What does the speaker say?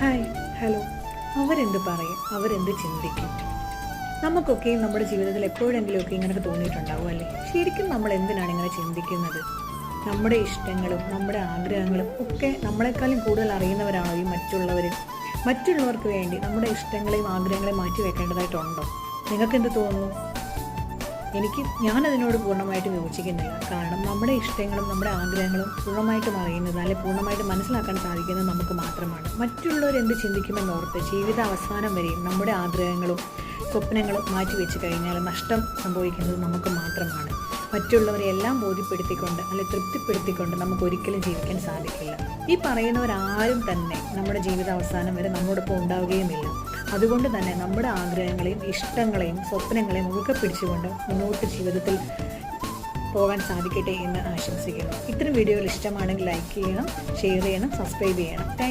Hi hello. അവരെന്ത് പറയും? അവരെന്ത് ചിന്തിക്കും? നമുക്കൊക്കെ നമ്മുടെ ജീവിതത്തിൽ എപ്പോഴെങ്കിലുമൊക്കെ ഇങ്ങനെയൊക്കെ തോന്നിയിട്ടുണ്ടാവും അല്ലേ? ശരിക്കും നമ്മൾ എന്തിനാണ് ഇങ്ങനെ ചിന്തിക്കുന്നത്? നമ്മുടെ ഇഷ്ടങ്ങളും നമ്മുടെ ആഗ്രഹങ്ങളും ഒക്കെ നമ്മളെക്കാളും കൂടുതൽ അറിയുന്നവരാണോ ഈ മറ്റുള്ളവർ മറ്റുള്ളവർക്ക് വേണ്ടി നമ്മുടെ ഇഷ്ടങ്ങളെയും ആഗ്രഹങ്ങളെയും മാറ്റി വെക്കേണ്ടതായിട്ടുണ്ടോ നിങ്ങൾക്കെന്ത് തോന്നുന്നു? എനിക്ക് ഞാനതിനോട് പൂർണമായിട്ടും യോജിക്കുന്നില്ല. കാരണം നമ്മുടെ ഇഷ്ടങ്ങളും നമ്മുടെ ആഗ്രഹങ്ങളും പൂർണമായിട്ടും അറിയുന്നത് അല്ലെങ്കിൽ പൂർണമായിട്ട് മനസ്സിലാക്കാൻ സാധിക്കുന്നത് നമുക്ക് മാത്രമാണ്. മറ്റുള്ളവർ എന്ത് ചിന്തിക്കുമെന്നോർത്ത് ജീവിത അവസാനം വരെയും നമ്മുടെ ആഗ്രഹങ്ങളും സ്വപ്നങ്ങളും മാറ്റി വെച്ച് കഴിഞ്ഞാൽ നഷ്ടം സംഭവിക്കുന്നത് നമുക്ക് മാത്രമാണ്. മറ്റുള്ളവരെ എല്ലാം ബോധ്യപ്പെടുത്തിക്കൊണ്ട് അല്ലെ തൃപ്തിപ്പെടുത്തിക്കൊണ്ട് നമുക്ക് ഒരിക്കലും ജീവിക്കാൻ സാധിക്കില്ല. ഈ പറയുന്നവരാരും തന്നെ നമ്മുടെ ജീവിത അവസാനം വരെ നമ്മോടൊപ്പം ഉണ്ടാവുകയുമില്ല. അതുകൊണ്ട് തന്നെ നമ്മുടെ ആഗ്രഹങ്ങളെയും ഇഷ്ടങ്ങളെയും സ്വപ്നങ്ങളെയും മുറുകെ പിടിച്ചുകൊണ്ട് മുന്നോട്ട് ജീവിതത്തിൽ പോകാൻ സാധിക്കട്ടെ എന്ന് ആശംസിക്കുന്നു. ഇത്തരം വീഡിയോകൾ ഇഷ്ടമാണെങ്കിൽ ലൈക്ക് ചെയ്യണം ഷെയർ ചെയ്യണം സബ്സ്ക്രൈബ് ചെയ്യണം. താങ്ക്